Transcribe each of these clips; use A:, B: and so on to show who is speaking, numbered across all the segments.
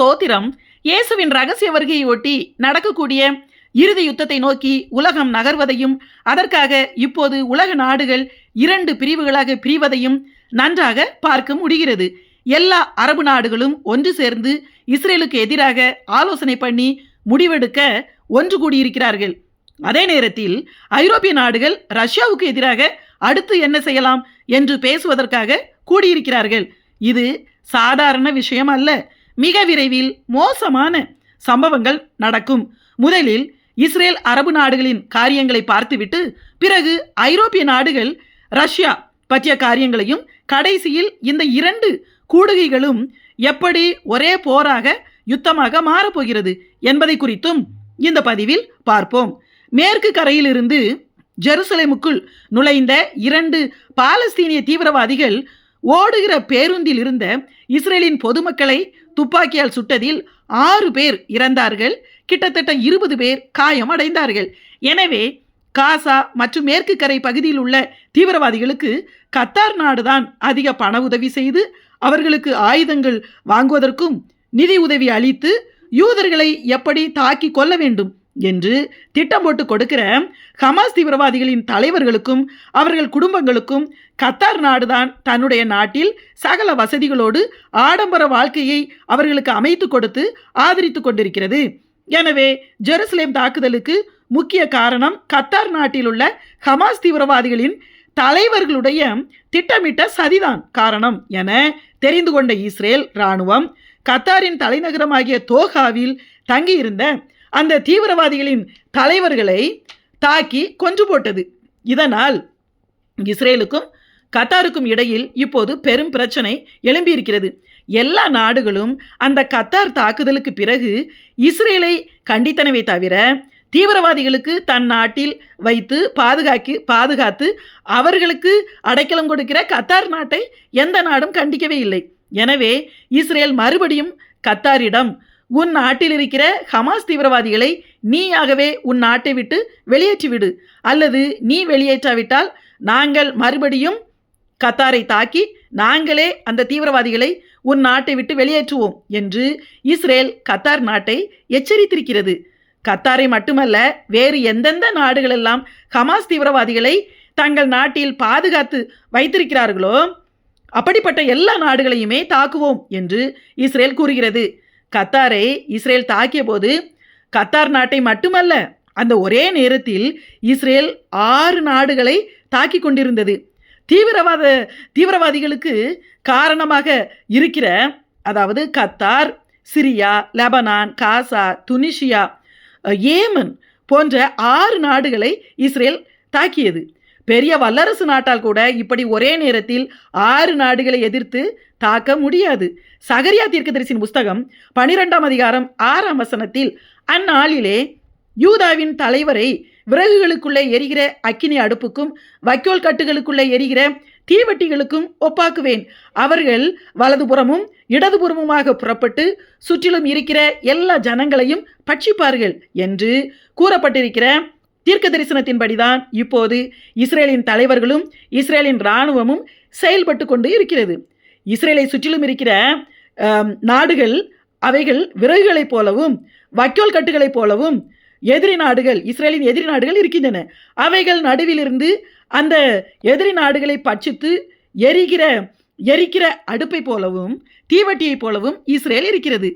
A: ஸ்தோத்திரம். இயேசுவின் ரகசிய வருகையை ஒட்டி நடக்கக்கூடிய இறுதி யுத்தத்தை நோக்கி உலகம் நகர்வதையும் அதற்காக இப்போது உலக நாடுகள் இரண்டு பிரிவுகளாக பிரிவதையும் நன்றாக பார்க்க முடிகிறது. எல்லா அரபு நாடுகளும் ஒன்று சேர்ந்து இஸ்ரேலுக்கு எதிராக ஆலோசனை பண்ணி முடிவெடுக்க ஒன்று கூடியிருக்கிறார்கள். அதே நேரத்தில் ஐரோப்பிய நாடுகள் ரஷ்யாவுக்கு எதிராக அடுத்து என்ன செய்யலாம் என்று பேசுவதற்காக கூடியிருக்கிறார்கள். இது சாதாரண விஷயம் அல்ல. மிக விரைவில் மோசமான சம்பவங்கள் நடக்கும். முதலில் இஸ்ரேல் அரபு நாடுகளின் காரியங்களை பார்த்துவிட்டு பிறகு ஐரோப்பிய நாடுகள் ரஷ்யா பற்றிய காரியங்களையும் கடைசியில் இந்த இரண்டு கூடுகைகளும் எப்படி ஒரே போராக யுத்தமாக மாறப்போகிறது என்பதை குறித்தும் இந்த பதிவில் பார்ப்போம். மேற்கு கரையிலிருந்து ஜெருசலேமுக்குள் நுழைந்த இரண்டு பாலஸ்தீனிய தீவிரவாதிகள் ஓடுகிற பேருந்தில் இருந்த இஸ்ரேலின் பொதுமக்களை துப்பாக்கியால் சுட்டதில் ஆறு பேர் இறந்தார்கள். கிட்டத்தட்ட இருபது பேர் காயம் அடைந்தார்கள். எனவே காசா மற்றும் மேற்கு கரை பகுதியில் உள்ள தீவிரவாதிகளுக்கு கத்தார் நாடுதான் அதிக பண உதவி செய்து அவர்களுக்கு ஆயுதங்கள் வாங்குவதற்கும் நிதி உதவி அளித்து யூதர்களை எப்படி தாக்கி கொள்ள வேண்டும் என்று திட்டம் போட்டு கொடுக்கிற ஹமாஸ் தீவிரவாதிகளின் தலைவர்களுக்கும் அவர்கள் குடும்பங்களுக்கும் கத்தார் நாடுதான் தன்னுடைய நாட்டில் சகல வசதிகளோடு ஆடம்பர வாழ்க்கையை அவர்களுக்கு அமைத்து கொடுத்து ஆதரித்து கொண்டிருக்கிறது. எனவே ஜெருசலேம் தாக்குதலுக்கு முக்கிய காரணம் கத்தார் நாட்டில் உள்ள ஹமாஸ் தீவிரவாதிகளின் தலைவர்களுடைய திட்டமிட்ட சதிதான் காரணம் என தெரிந்து கொண்ட இஸ்ரேல் இராணுவம் கத்தாரின் தலைநகரமாகிய தோஹாவில் தங்கியிருந்த அந்த தீவிரவாதிகளின் தலைவர்களை தாக்கி கொன்று போட்டது. இதனால் இஸ்ரேலுக்கும் கத்தாருக்கும் இடையில் இப்போது பெரும் பிரச்சனை எழும்பியிருக்கிறது. எல்லா நாடுகளும் அந்த கத்தார் தாக்குதலுக்கு பிறகு இஸ்ரேலை கண்டித்தனவே தவிர தீவிரவாதிகளுக்கு தன் நாட்டில் வைத்து பாதுகாக்கி பாதுகாத்து அவர்களுக்கு அடைக்கலம் கொடுக்கிற கத்தார் நாட்டை எந்த நாடும் கண்டிக்கவே இல்லை. எனவே இஸ்ரேல் மறுபடியும் கத்தாரிடம் உன் நாட்டில் இருக்கிற ஹமாஸ் தீவிரவாதிகளை நீயாகவே உன் நாட்டை விட்டு வெளியேற்றிவிடு அல்லது நீ வெளியேற்றாவிட்டால் நாங்கள் மறுபடியும் கத்தாரை தாக்கி நாங்களே அந்த தீவிரவாதிகளை உன் நாட்டை விட்டு வெளியேற்றுவோம் என்று இஸ்ரேல் கத்தார் நாட்டை எச்சரித்திருக்கிறது. கத்தாரை மட்டுமல்ல வேறு எந்தெந்த நாடுகளெல்லாம் ஹமாஸ் தீவிரவாதிகளை தங்கள் நாட்டில் பாதுகாத்து வைத்திருக்கிறார்களோ அப்படிப்பட்ட எல்லா நாடுகளையுமே தாக்குவோம் என்று இஸ்ரேல் கூறுகிறது. கத்தாரை இஸ்ரேல் தாக்கிய போது கத்தார் நாட்டை மட்டுமல்ல அந்த ஒரே நேரத்தில் இஸ்ரேல் ஆறு நாடுகளை தாக்கி கொண்டிருந்தது. தீவிரவாத தீவிரவாதிகளுக்கு காரணமாக இருக்கிற அதாவது Qatar Syria Lebanon Gaza Tunisia Yemen போன்ற ஆறு நாடுகளை இஸ்ரேல் தாக்கியது. பெரிய வல்லரசு நாட்டால் கூட இப்படி ஒரே நேரத்தில் ஆறு நாடுகளை எதிர்த்து தாக்க முடியாது. சகரியா தீர்க்கதரிசின் புஸ்தகம் பனிரெண்டாம் அதிகாரம் ஆறாம் வசனத்தில் அந்நாளிலே யூதாவின் தலைவரை விறகுகளுக்குள்ளே எரிகிற அக்கினி அடுப்புக்கும் வைக்கோல் கட்டுகளுக்குள்ளே எரிகிற தீவட்டிகளுக்கும் ஒப்பாக்குவேன். அவர்கள் வலதுபுறமும் இடதுபுறமுமாக புறப்பட்டு சுற்றிலும் இருக்கிற எல்லா ஜனங்களையும் பட்சிப்பார்கள் என்று கூறப்பட்டிருக்கிற தீர்க்க தரிசனத்தின்படிதான் இப்போது இஸ்ரேலின் தலைவர்களும் இஸ்ரேலின் இராணுவமும் செயல்பட்டு கொண்டு இருக்கிறது. இஸ்ரேலை சுற்றிலும் இருக்கிற நாடுகள் அவைகள் விறகுகளைப் போலவும் வைக்கோல் கட்டுகளைப் போலவும் எதிரி நாடுகள் இஸ்ரேலின் எதிரி நாடுகள் இருக்கின்றன. அவைகள் நடுவிலிருந்து அந்த எதிரி நாடுகளை பட்சித்து எரிகிற எரிக்கிற அடுப்பை போலவும் தீவட்டியைப் போலவும் இஸ்ரேல் இருக்கிறது.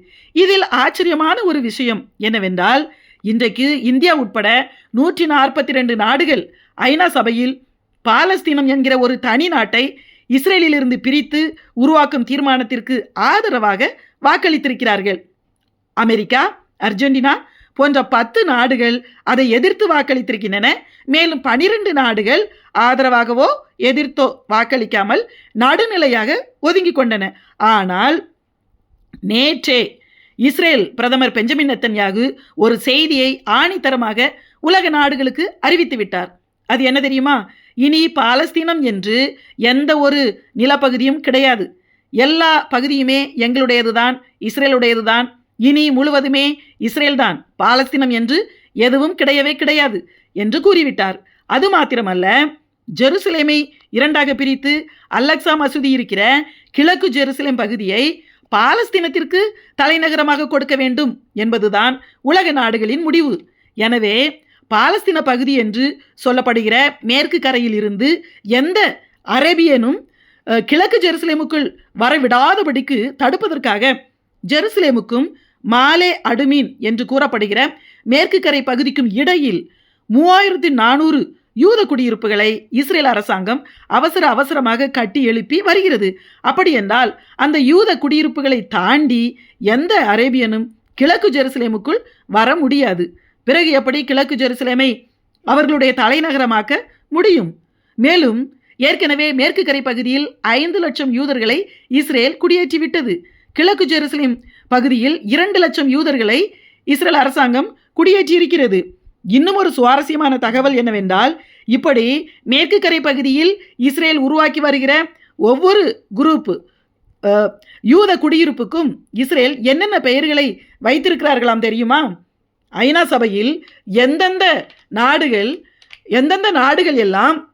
A: இதில் ஆச்சரியமான ஒரு விஷயம் என்னவென்றால் இன்றைக்கு இந்தியா உட்பட நூற்றி நாற்பத்தி ரெண்டு நாடுகள் ஐநா சபையில் பாலஸ்தீனம் என்கிற ஒரு தனி நாட்டை இஸ்ரேலிலிருந்து பிரித்து உருவாக்கும் தீர்மானத்திற்கு ஆதரவாக வாக்களித்திருக்கிறார்கள். அமெரிக்கா அர்ஜென்டினா போன்ற பத்து நாடுகள் அதை எதிர்த்து வாக்களித்திருக்கின்றன. மேலும் பனிரெண்டு நாடுகள் ஆதரவாகவோ எதிர்த்தோ வாக்களிக்காமல் நடுநிலையாக ஒதுங்கி கொண்டன. ஆனால் நேற்றே இஸ்ரேல் பிரதமர் பெஞ்சமின் நெத்தன்யாகு ஒரு செய்தியை ஆணித்தரமாக உலக நாடுகளுக்கு அறிவித்து விட்டார். அது என்ன தெரியுமா? இனி பாலஸ்தீனம் என்று எந்த ஒரு நிலப்பகுதியும் கிடையாது. எல்லா பகுதியுமே எங்களுடையது தான் இஸ்ரேலுடையது தான் இனி முழுவதுமே இஸ்ரேல் தான் பாலஸ்தீனம் என்று எதுவும் கிடையவே கிடையாது என்று கூறிவிட்டார். அது மாத்திரமல்ல ஜெருசலேமை இரண்டாக பிரித்து அல்லக்சா மசூதி இருக்கிற கிழக்கு ஜெருசலேம் பகுதியை பாலஸ்தீனத்திற்கு தலைநகரமாக கொடுக்க வேண்டும் என்பதுதான் உலக நாடுகளின் முடிவு. எனவே பாலஸ்தீன பகுதி என்று சொல்லப்படுகிற மேற்கு கரையில் இருந்து எந்த அரேபியனும் கிழக்கு ஜெருசலேமுக்குள் வரவிடாதபடிக்கு தடுப்பதற்காக ஜெருசலேமுக்கும் மாலே அடுமீன் என்று கூறப்படுகிற மேற்கு கரை பகுதிக்கும் இடையில் மூவாயிரத்தி நானூறு யூத குடியிருப்புகளை இஸ்ரேல் அரசாங்கம் அவசர அவசரமாக கட்டி எழுப்பி வருகிறது. அப்படியென்றால் அந்த யூத குடியிருப்புகளை தாண்டி எந்த அரேபியனும் கிழக்கு ஜெருசலேமுக்குள் வர முடியாது. பிறகு எப்படி கிழக்கு ஜெருசலேமை அவர்களுடைய தலைநகரமாக்க முடியும்? மேலும் ஏற்கனவே மேற்கு கரை பகுதியில் ஐந்து லட்சம் யூதர்களை இஸ்ரேல் குடியேற்றிவிட்டது. கிழக்கு ஜெருசலேம் பகுதியில் இரண்டு லட்சம் யூதர்களை இஸ்ரேல் அரசாங்கம் குடியேற்றியிருக்கிறது. இன்னும் ஒரு சுவாரஸ்யமான தகவல் என்னவென்றால் இப்படி மேற்கு கரை பகுதியில் இஸ்ரேல் உருவாக்கி வருகிற ஒவ்வொரு குரூப் யூத குடியிருப்புக்கும் இஸ்ரேல் என்னென்ன பெயர்களை வைத்திருக்கிறார்களாம் தெரியுமா? ஐநா சபையில் எந்தெந்த நாடுகள் எந்தெந்த நாடுகள் எல்லாம்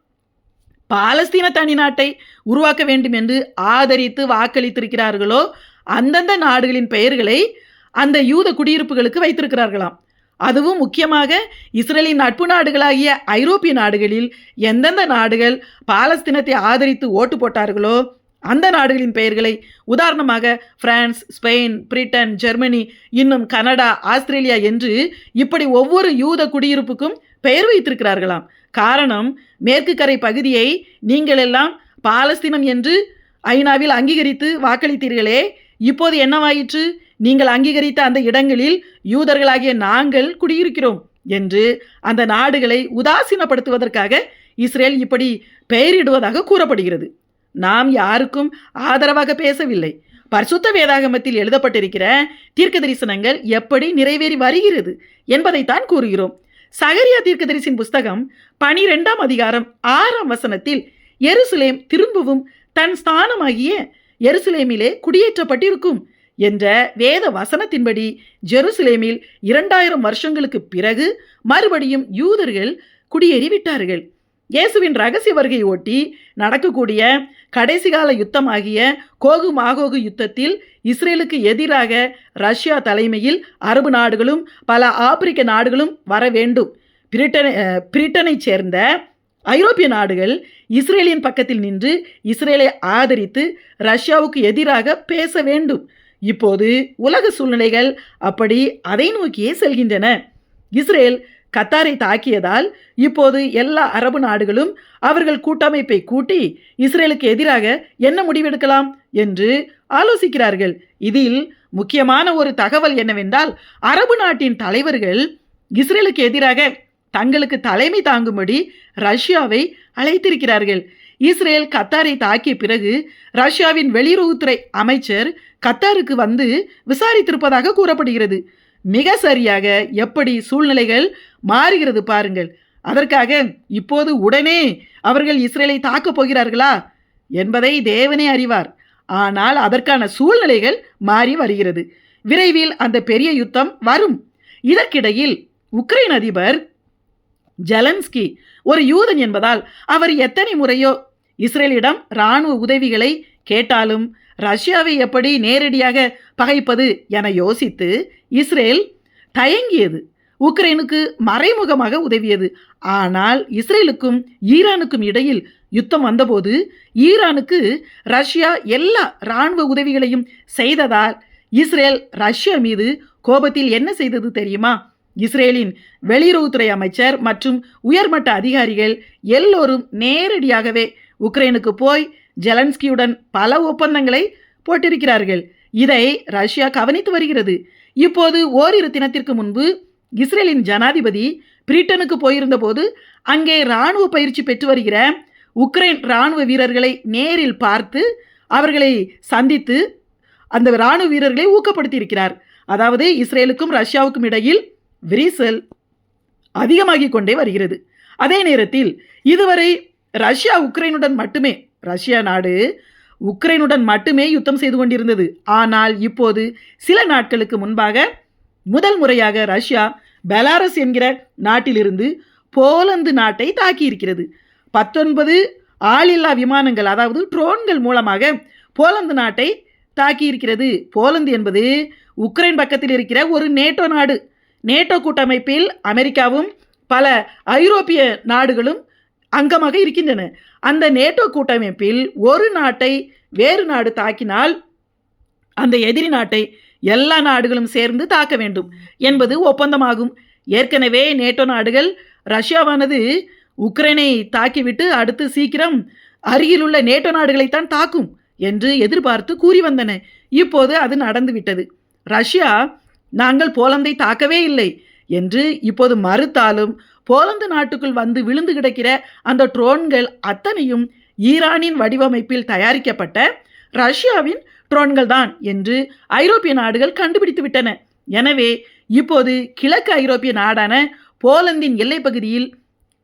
A: பாலஸ்தீன தனி நாட்டை உருவாக்க வேண்டும் என்று ஆதரித்து வாக்களித்திருக்கிறார்களோ அந்தந்த நாடுகளின் பெயர்களை அந்த யூத குடியிருப்புகளுக்கு வைத்திருக்கிறார்களாம். அதுவும் முக்கியமாக இஸ்ரேலின் நட்பு நாடுகளாகிய ஐரோப்பிய நாடுகளில் எந்தெந்த நாடுகள் பாலஸ்தீனத்தை ஆதரித்து ஓட்டு போட்டார்களோ அந்த நாடுகளின் பெயர்களை உதாரணமாக பிரான்ஸ் ஸ்பெயின் பிரிட்டன் ஜெர்மனி இன்னும் கனடா ஆஸ்திரேலியா என்று இப்படி ஒவ்வொரு யூத குடியிருப்புக்கும் பெயர் வைத்திருக்கிறார்களாம். காரணம் மேற்கு கரை பகுதியை நீங்கள் எல்லாம் பாலஸ்தீனம் என்று ஐநாவில் அங்கீகரித்து வாக்களித்தீர்களே. இப்போது என்னவாயிற்று? நீங்கள் அங்கீகரித்த அந்த இடங்களில் யூதர்களாகிய நாங்கள் குடியிருக்கிறோம் என்று அந்த நாடுகளை உதாசீனப்படுத்துவதற்காக இஸ்ரேல் இப்படி பெயரிடுவதாக கூறப்படுகிறது. நாம் யாருக்கும் ஆதரவாக பேசவில்லை. பரிசுத்த வேதாகமத்தில் எழுதப்பட்டிருக்கிற தீர்க்க தரிசனங்கள் எப்படி நிறைவேறி வருகிறது என்பதைத்தான் கூறுகிறோம். சகரியா தீர்க்கதரிசின் புஸ்தகம் பனிரெண்டாம் அதிகாரம் ஆறாம் வசனத்தில் எருசலேம் திரும்பவும் தன் ஸ்தானமாகிய எருசலேமிலே குடியேற்றப்பட்டிருக்கும். என்ற வேத வசனத்தின்படி ஜெருசலேமில் இரண்டாயிரம் வருஷங்களுக்கு பிறகு மறுபடியும் யூதர்கள் குடியேறி விட்டார்கள் இயேசுவின் ரகசிய வருகையை ஒட்டி நடக்கக்கூடிய கடைசி கால யுத்தமாகிய கோகு மாகோகு யுத்தத்தில் இஸ்ரேலுக்கு எதிராக ரஷ்யா தலைமையில் அரபு நாடுகளும் பல ஆப்பிரிக்க நாடுகளும் வர வேண்டும். பிரிட்டனை சேர்ந்த ஐரோப்பிய நாடுகள் இஸ்ரேலின் பக்கத்தில் நின்று இஸ்ரேலை ஆதரித்து ரஷ்யாவுக்கு எதிராக பேச வேண்டும். இப்போது உலக சூழ்நிலைகள் அப்படி அதை நோக்கியே செல்கின்றன. இஸ்ரேல் கத்தாரை தாக்கியதால் இப்போது எல்லா அரபு நாடுகளும் அவர்கள் கூட்டமைப்பை கூட்டி இஸ்ரேலுக்கு எதிராக என்ன முடிவெடுக்கலாம் என்று ஆலோசிக்கிறார்கள். இதில் முக்கியமான ஒரு தகவல் என்னவென்றால் அரபு நாட்டின் தலைவர்கள் இஸ்ரேலுக்கு எதிராக தங்களுக்கு தலைமை தாங்கும்படி ரஷ்யாவை அழைத்திருக்கிறார்கள். இஸ்ரேல் கத்தாரை தாக்கிய பிறகு ரஷ்யாவின் வெளியுறவுத்துறை அமைச்சர் கத்தாருக்கு வந்து விசாரித்திருப்பதாக கூறப்படுகிறது. மிக சரியாக எப்படி சூழ்நிலைகள் மாறுகிறது பாருங்கள். அதற்காக இப்போது உடனே அவர்கள் இஸ்ரேலை தாக்கப் போகிறார்களா என்பதை தேவனே அறிவார். ஆனால் அதற்கான சூழ்நிலைகள் மாறி வருகிறது. விரைவில் அந்த பெரிய யுத்தம் வரும். இதற்கிடையில் உக்ரைன் அதிபர் ஜெலன்ஸ்கி ஒரு யூதன் என்பதால் அவர் எத்தனை முறையோ இஸ்ரேலிடம் இராணுவ உதவிகளை கேட்டாலும் ரஷ்யாவை எப்படி நேரடியாக பகைப்பது என யோசித்து இஸ்ரேல் தயங்கியது. உக்ரைனுக்கு மறைமுகமாக உதவியது. ஆனால் இஸ்ரேலுக்கும் ஈரானுக்கும் இடையில் யுத்தம் வந்தபோது ஈரானுக்கு ரஷ்யா எல்லா இராணுவ உதவிகளையும் செய்ததால் இஸ்ரேல் ரஷ்யா மீது கோபத்தில் என்ன செய்தது தெரியுமா? இஸ்ரேலின் வெளியுறவுத்துறை அமைச்சர் மற்றும் உயர்மட்ட அதிகாரிகள் எல்லோரும் நேரடியாகவே உக்ரைனுக்கு போய் ஜெலன்ஸ்கியுடன் பல ஒப்பந்தங்களை போட்டிருக்கிறார்கள். இதை ரஷ்யா கவனித்து வருகிறது. இப்போது ஓரிரு தினத்திற்கு முன்பு இஸ்ரேலின் ஜனாதிபதி பிரிட்டனுக்கு போயிருந்தபோது அங்கே இராணுவ பயிற்சி பெற்று வருகிற உக்ரைன் இராணுவ வீரர்களை நேரில் பார்த்து அவர்களை சந்தித்து அந்த இராணுவ வீரர்களை ஊக்கப்படுத்தியிருக்கிறார். அதாவது இஸ்ரேலுக்கும் ரஷ்யாவுக்கும் இடையில் விரிசல் அதிகமாகிக் கொண்டே வருகிறது. அதே நேரத்தில் இதுவரை ரஷ்யா உக்ரைனுடன் மட்டுமே ரஷ்யா நாடு உக்ரைனுடன் மட்டுமே யுத்தம் செய்து கொண்டிருந்தது. ஆனால் இப்போது சில நாட்களுக்கு முன்பாக முதல் முறையாக ரஷ்யா பெலாரஸ் என்கிற நாட்டிலிருந்து போலந்து நாட்டை தாக்கியிருக்கிறது. பத்தொன்பது ஆளில்லா விமானங்கள் அதாவது ட்ரோன்கள் மூலமாக போலந்து நாட்டை தாக்கியிருக்கிறது. போலந்து என்பது உக்ரைன் பக்கத்தில் இருக்கிற ஒரு நேட்டோ நாடு. நேட்டோ கூட்டமைப்பில் அமெரிக்காவும் பல ஐரோப்பிய நாடுகளும் அங்கமாக இருக்கின்றன. அந்த நேட்டோ கூட்டமைப்பில் ஒரு நாட்டை வேறு நாடு தாக்கினால் அந்த எதிரி நாட்டை எல்லா நாடுகளும் சேர்ந்து தாக்க வேண்டும் என்பது ஒப்பந்தமாகும். ஏற்கனவே நேட்டோ நாடுகள் ரஷ்யாவானது உக்ரைனை தாக்கிவிட்டு அடுத்து சீக்கிரம் அருகிலுள்ள நேட்டோ நாடுகளைத்தான் தாக்கும் என்று எதிர்பார்த்து கூறி வந்தன. இப்போது அது நடந்துவிட்டது. ரஷ்யா நாங்கள் போலந்தை தாக்கவே இல்லை என்று இப்போது மறுத்தாலும் போலந்து நாட்டுக்குள் வந்து விழுந்து கிடக்கிற அந்த ட்ரோன்கள் அத்தனையும் ஈரானின் வடிவமைப்பில் தயாரிக்கப்பட்ட ரஷ்யாவின் ட்ரோன்கள் தான் என்று ஐரோப்பிய நாடுகள் கண்டுபிடித்து விட்டன. எனவே இப்போது கிழக்கு ஐரோப்பிய நாடான போலந்தின் எல்லைப் பகுதியில்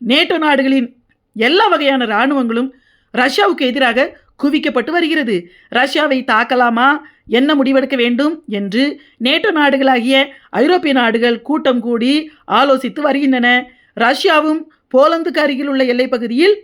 A: நேட்டோ நாடுகளின் எல்லா வகையான இராணுவங்களும் ரஷ்யாவுக்கு எதிராக குவிக்கப்பட்டு வருகிறது. ரஷ்யாவை தாக்கலாமா? என்ன முடிவெடுக்க வேண்டும்? என்று நேட்டோ நாடுகளாகிய ஐரோப்பிய நாடுகள் கூட்டம் கூடி ஆலோசித்து வருகின்றன. ரஷ்யாவும் போலந்துக்கு அருகில் உள்ள எல்லைப் பகுதியில்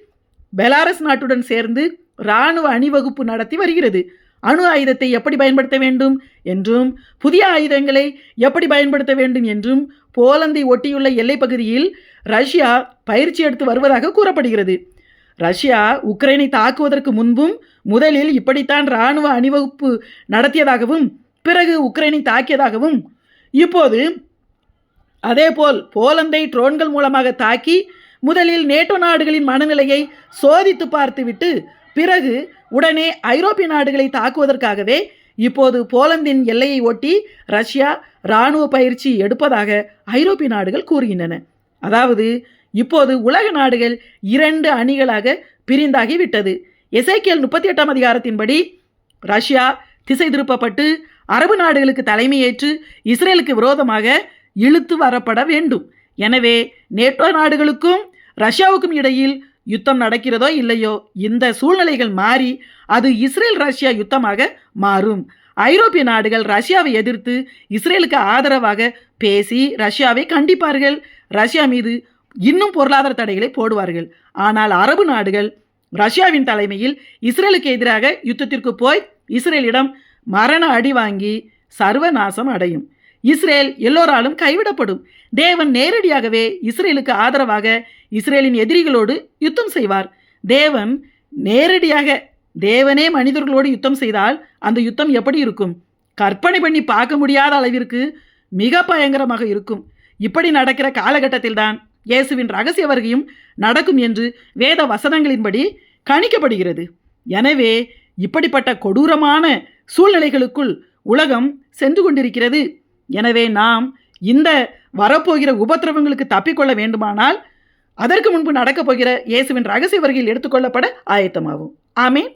A: பெலாரஸ் நாட்டுடன் சேர்ந்து இராணுவ அணிவகுப்பு நடத்தி வருகிறது. அணு ஆயுதத்தை எப்படி பயன்படுத்த வேண்டும் என்றும் புதிய ஆயுதங்களை எப்படி பயன்படுத்த வேண்டும் என்றும் போலந்தை ஒட்டியுள்ள எல்லைப் பகுதியில் ரஷ்யா பயிற்சி எடுத்து வருவதாக கூறப்படுகிறது. ரஷ்யா உக்ரைனை தாக்குவதற்கு முன்பும் முதலில் இப்படித்தான் இராணுவ அணிவகுப்பு நடத்தியதாகவும் பிறகு உக்ரைனை தாக்கியதாகவும் இப்போது அதேபோல் போலந்தை ட்ரோன்கள் மூலமாக தாக்கி முதலில் நேட்டோ நாடுகளின் மனநிலையை சோதித்து பார்த்துவிட்டு பிறகு உடனே ஐரோப்பிய நாடுகளை தாக்குவதற்காகவே இப்போது போலந்தின் எல்லையை ஒட்டி ரஷ்யா இராணுவ பயிற்சி எடுப்பதாக ஐரோப்பிய நாடுகள் கூறுகின்றன. அதாவது இப்போது உலக நாடுகள் இரண்டு அணிகளாக பிரிந்தாகிவிட்டது. எசைக்கியல் முப்பத்தி எட்டாம் அதிகாரத்தின்படி ரஷ்யா திசை திருப்பப்பட்டு அரபு நாடுகளுக்கு தலைமையேற்று இஸ்ரேலுக்கு விரோதமாக இழுத்து வரப்பட வேண்டும். எனவே நேட்டோ நாடுகளுக்கும் ரஷ்யாவுக்கும் இடையில் யுத்தம் நடக்கிறதோ இல்லையோ இந்த சூழ்நிலைகள் மாறி அது இஸ்ரேல் ரஷ்யா யுத்தமாக மாறும். ஐரோப்பிய நாடுகள் ரஷ்யாவை எதிர்த்து இஸ்ரேலுக்கு ஆதரவாக பேசி ரஷ்யாவை கண்டிப்பார்கள். ரஷ்யா மீது இன்னும் பொருளாதார தடைகளை போடுவார்கள். ஆனால் அரபு நாடுகள் ரஷ்யாவின் தலைமையில் இஸ்ரேலுக்கு எதிராக யுத்தத்திற்கு போய் இஸ்ரேலிடம் மரண அடி வாங்கி சர்வநாசம் அடையும். இஸ்ரேல் எல்லோராலும் கைவிடப்படும். தேவன் நேரடியாகவே இஸ்ரேலுக்கு ஆதரவாக இஸ்ரேலின் எதிரிகளோடு யுத்தம் செய்வார். தேவன் நேரடியாக தேவனே மனிதர்களோடு யுத்தம் செய்தால் அந்த யுத்தம் எப்படி இருக்கும்? கற்பனை பண்ணி பார்க்க முடியாத அளவிற்கு மிக பயங்கரமாக இருக்கும். இப்படி நடக்கிற காலகட்டத்தில்தான் இயேசுவின் ரகசிய வருகையும் நடக்கும் என்று வேத வசனங்களின்படி கணிக்கப்படுகிறது. எனவே இப்படிப்பட்ட கொடூரமான சூழ்நிலைகளுக்குள் உலகம் சென்று கொண்டிருக்கிறது. எனவே நாம் இந்த வரப்போகிற உபத்திரவங்களுக்கு தப்பிக்கொள்ள வேண்டுமானால் அதற்கு முன்பு நடக்கப் போகிற இயேசுவின் ரகசிய வருகையில் எடுத்துக்கொள்ளப்பட ஆயத்தமாகும் ஆமீன்.